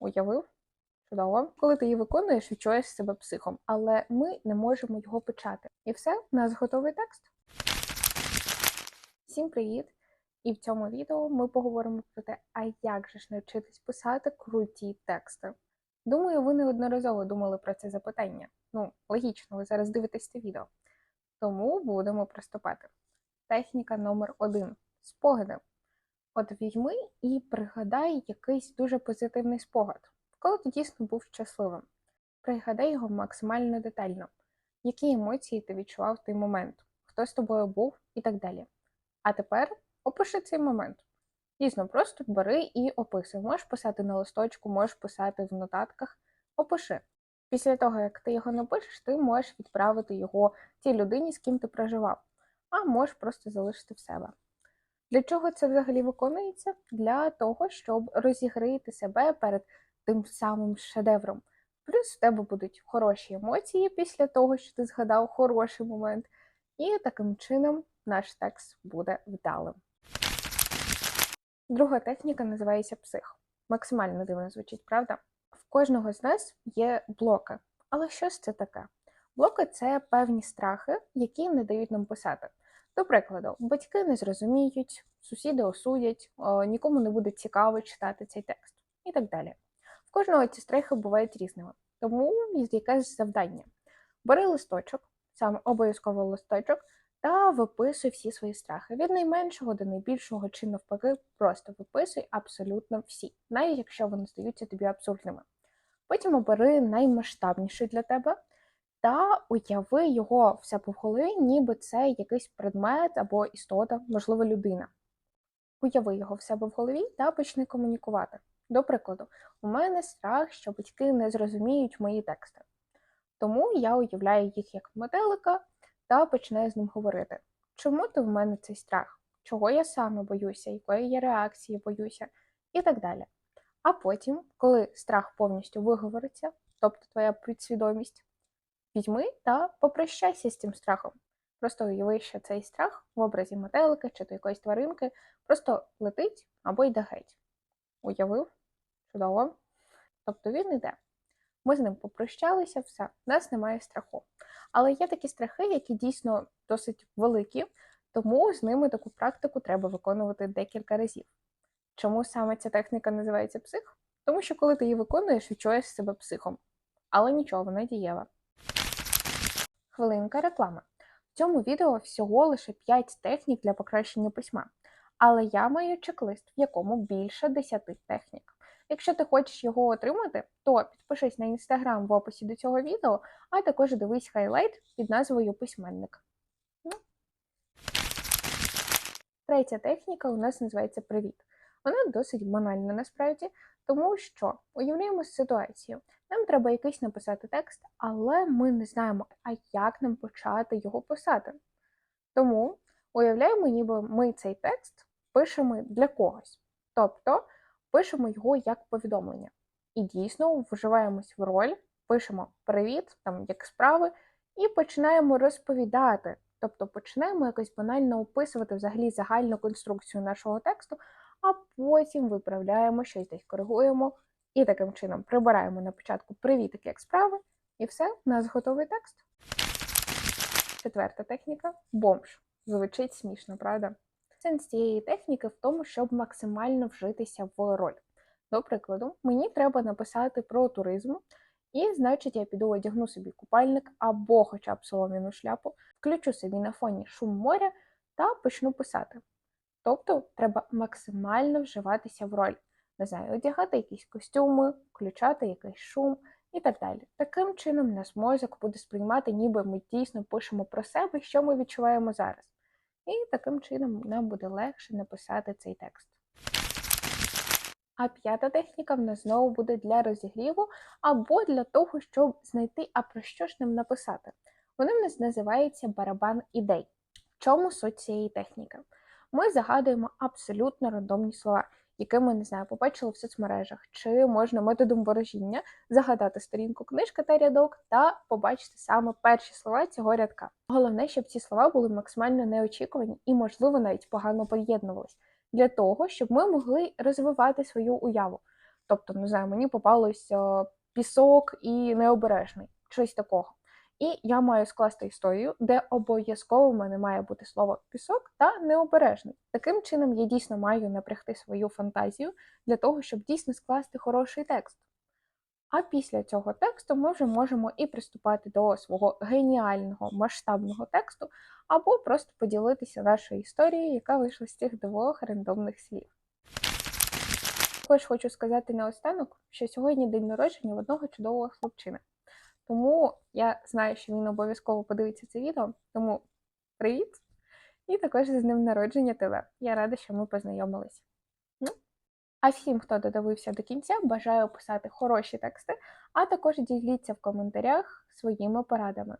Уявив? Чудово. Коли ти її виконуєш, відчуваєш себе психом, але ми не можемо його почати. І все, у нас готовий текст. Всім привіт! І в цьому відео ми поговоримо про те, а як же ж навчитись писати круті тексти. Думаю, ви неодноразово думали про це запитання. Ну, логічно, ви зараз дивитесь це відео. Тому будемо приступати. Техніка номер один спогади. От візьми і пригадай якийсь дуже позитивний спогад, коли ти дійсно був щасливим. Пригадай його максимально детально, які емоції ти відчував в той момент, хто з тобою був і так далі. А тепер опиши цей момент. Дійсно, просто бери і описуй. Можеш писати на листочку, можеш писати в нотатках. Опиши. Після того, як ти його напишеш, ти можеш відправити його тій людині, з ким ти проживав, а можеш просто залишити в себе. Для чого це взагалі виконується? Для того, щоб розігріти себе перед тим самим шедевром. Плюс в тебе будуть хороші емоції після того, що ти згадав хороший момент, і таким чином наш текст буде вдалим. Друга техніка називається псих. Максимально дивно звучить, правда? В кожного з нас є блоки. Але що ж це таке? Блоки це певні страхи, які не дають нам писати. До прикладу, батьки не зрозуміють, сусіди осудять, нікому не буде цікаво читати цей текст і так далі. В кожного ці страхи бувають різними, тому є якесь завдання. Бери листочок, саме обов'язково листочок, та виписуй всі свої страхи. Від найменшого до найбільшого чи навпаки, просто виписуй абсолютно всі, навіть якщо вони здаються тобі абсурдними. Потім обери наймасштабніший для тебе та уяви його в себе голові, ніби це якийсь предмет або істота, можливо, людина. Уяви його в себе в голові та почни комунікувати. До прикладу, у мене страх, що батьки не зрозуміють мої тексти. Тому я уявляю їх як метелика та починаю з ним говорити. Чому ти в мене цей страх? Чого я саме боюся, якої я реакції боюся, і так далі. А потім, коли страх повністю виговориться, тобто твоя підсвідомість, візьми та попрощайся з цим страхом. Просто уяви, що цей страх в образі метелика чи то якоїсь тваринки просто летить або йде геть. Уявив? Чудово. Тобто він йде. Ми з ним попрощалися, все, в нас немає страху. Але є такі страхи, які дійсно досить великі, тому з ними таку практику треба виконувати декілька разів. Чому саме ця техніка називається псих? Тому що коли ти її виконуєш, відчуваєш себе психом. Але нічого, вона дієва. Хвилинка реклами. В цьому відео всього лише 5 технік для покращення письма. Але я маю чек-лист, в якому більше 10 технік. Якщо ти хочеш його отримати, то підпишись на інстаграм в описі до цього відео, а також дивись хайлайт під назвою Письменник. Ну. Третя техніка у нас називається Привіт. Вона досить банальна насправді, тому що уявляємо ситуацію. Нам треба якийсь написати текст, але ми не знаємо, а як нам почати його писати. Тому уявляємо, ніби ми цей текст пишемо для когось. Тобто пишемо його як повідомлення. І дійсно вживаємось в роль, пишемо привіт, там як справи, і починаємо розповідати. Тобто починаємо якось банально описувати взагалі загальну конструкцію нашого тексту, а потім виправляємо щось десь коригуємо і таким чином прибираємо на початку привіт, як справи, і все, у нас готовий текст. Четверта техніка бомж. Звучить смішно, правда? Сенс цієї техніки в тому, щоб максимально вжитися в роль. До прикладу, мені треба написати про туризм, і, значить, я піду одягну собі купальник або хоча б солом'яну шляпу, включу собі на фоні шум моря та почну писати. Тобто треба максимально вживатися в роль. Не знаю, одягати якісь костюми, включати якийсь шум і так далі. Таким чином, наш мозок буде сприймати, ніби ми дійсно пишемо про себе, що ми відчуваємо зараз. І таким чином нам буде легше написати цей текст. А п'ята техніка в нас знову буде для розігріву або для того, щоб знайти, а про що ж нам написати. Вона в нас називається барабан ідей. В чому суть цієї техніки? Ми загадуємо абсолютно рандомні слова, які ми не знаю, побачили в соцмережах, чи можна методом ворожіння загадати сторінку книжка та рядок та побачити саме перші слова цього рядка. Головне, щоб ці слова були максимально неочікувані і, можливо, навіть погано поєднувались, для того, щоб ми могли розвивати свою уяву. Тобто, не знаю, мені попалося пісок і необережний, щось такого. І я маю скласти історію, де обов'язково в мене має бути слово пісок та необережний. Таким чином, я дійсно маю напрягти свою фантазію для того, щоб дійсно скласти хороший текст. А після цього тексту ми вже можемо і приступати до свого геніального масштабного тексту, або просто поділитися нашою історією, яка вийшла з цих двох рандомних слів. Також хочу сказати наостанок, що сьогодні день народження в одного чудового хлопчини. Тому я знаю, що він обов'язково подивиться це відео. Тому привіт! І також з ним народження тебе. Я рада, що ми познайомилися. Ну, а всім, хто додивився до кінця, бажаю писати хороші тексти, а також діліться в коментарях своїми порадами.